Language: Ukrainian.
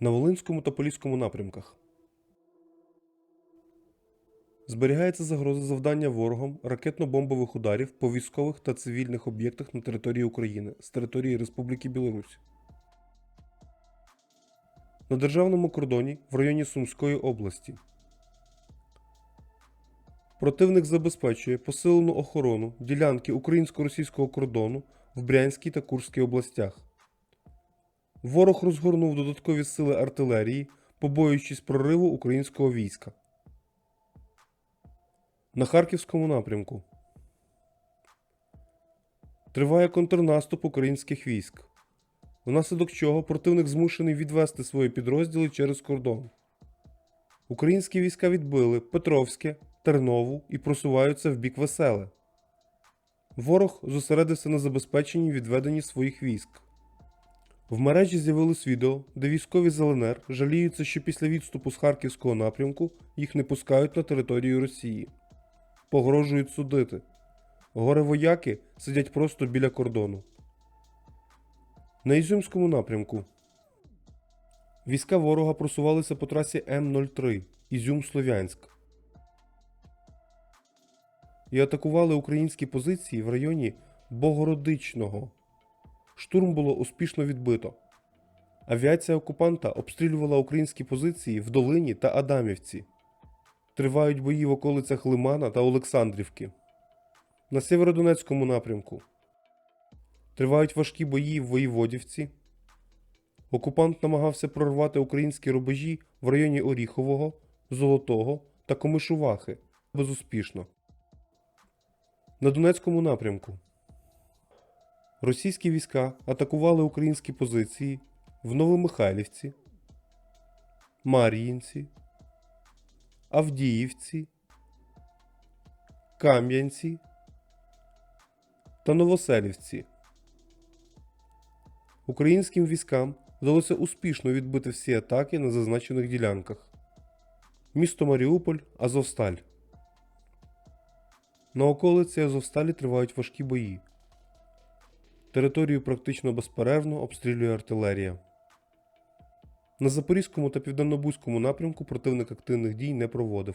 на Волинському та Поліському напрямках. Зберігається загроза завдання ворогом ракетно-бомбових ударів по військових та цивільних об'єктах на території України з території Республіки Білорусь. На державному кордоні в районі Сумської області. Противник забезпечує посилену охорону ділянки українсько-російського кордону в Брянській та Курській областях. Ворог розгорнув додаткові сили артилерії, побоюючись прориву українського війська. На Харківському напрямку триває контрнаступ українських військ, внаслідок чого противник змушений відвести свої підрозділи через кордон. Українські війська відбили Петровське, Тернову і просуваються в бік Веселе. Ворог зосередився на забезпеченні відведенні своїх військ. В мережі з'явилось відео, де військові з жаліються, що після відступу з Харківського напрямку їх не пускають на територію Росії. Погрожують судити. Горе вояки сидять просто біля кордону. На Ізюмському напрямку війська ворога просувалися по трасі М03 Ізюм-Слов'янськ і атакували українські позиції в районі Богородичного. Штурм було успішно відбито. Авіація окупанта обстрілювала українські позиції в Долині та Адамівці. Тривають бої в околицях Лимана та Олександрівки. На Сєвєродонецькому напрямку тривають важкі бої в Воєводівці. Окупант намагався прорвати українські рубежі в районі Оріхового, Золотого та Комишувахи безуспішно. На Донецькому напрямку російські війська атакували українські позиції в Новомихайлівці, Мар'їнці, Авдіївці, Кам'янці та Новоселівці. Українським військам вдалося успішно відбити всі атаки на зазначених ділянках. Місто Маріуполь, Азовсталь. На околиці Азовсталі тривають важкі бої. Територію практично безперервно обстрілює артилерія. На Запорізькому та Південнобузькому напрямку противник активних дій не проводив.